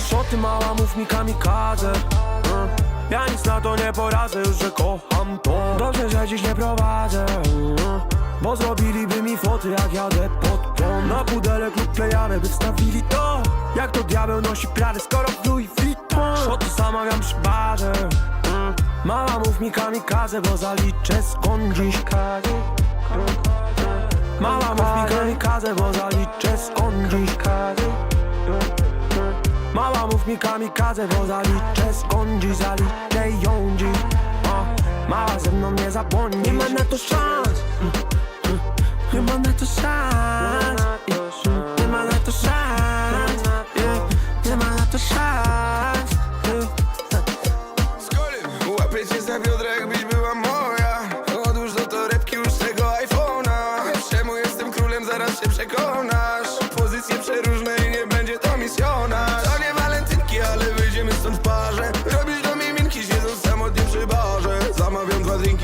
szoty, mała mów mi kamikadze. Mm. Ja nic na to nie poradzę, już że kocham to. Dobrze, że dziś nie prowadzę Mm. Bo zrobiliby mi foty jak jadę pod prąd Na pudelek lub klejane by wstawili to. Jak to diabeł nosi Prady, skoro w Louis Vuitton? Szoty zamawiam przy barze Mm. Mała mów mi kamikadze, bo zaliczę skąd dziś. Mała mów mi kamikadze, bo zaliczę skąd dziś Mała mów mi kamikadze, bo zaliczę skąd dziś Zaliczę ją dziś A, Mała ze mną nie zapomni Nie ma na to szans. Mm, mm, Nie ma na to szans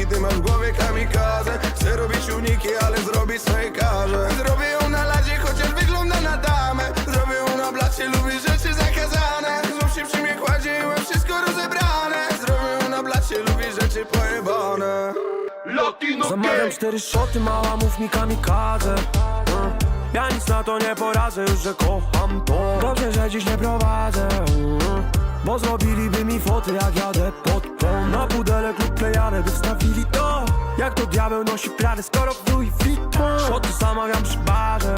Ty masz w głowie kamikazę Chcę robić uniki, ale zrobić swoje karze. Zrobię ją na ladzie, chociaż wygląda na damę. Zrobię ją na blacie, lubię rzeczy zakazane. Znów się przy mnie kładzie i mam wszystko rozebrane. Zrobię ją na blacie, lubię rzeczy pojebane. Zamawiam cztery szoty, mała mów mi kamikadze. Mm. Ja nic na to nie poradzę, już że kocham to. Dobrze, że dziś nie prowadzę Mm. Bo zrobiliby mi foty jak jadę pod klejane by wstawili to Jak to diabeł nosi Prady, skoro w Louis Vuitton Szoty zamawiam przy barze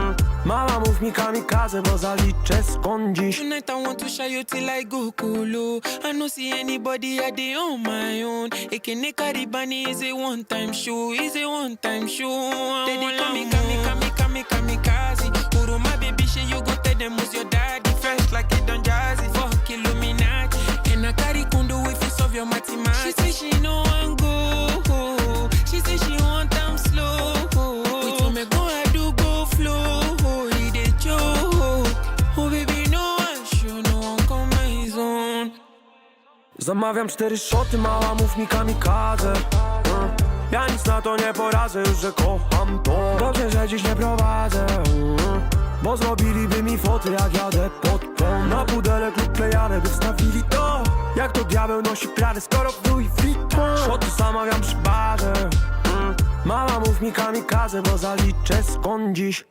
Mm. Mała mów mi kamikadze, bo zaliczę skąd dziś Tonight I want to show you till I go cool. I no see anybody I dey on my own. Ekene Karibani is a one time show, is a one time show. They dey call me kami kami Zamawiam cztery szoty, mała mów mi kamikadze Mm. Ja nic na to nie poradzę, już że kocham to Dobrze, że dziś nie prowadzę Mm. Bo zrobiliby mi foty jak jadę pod prąd Na pudelek lub klejane by wstawili to Jak to diabeł nosi Prady, skoro w Louis Szoty zamawiam przy barze Mm. Mała mów mi kamikadze, bo zaliczę skąd dziś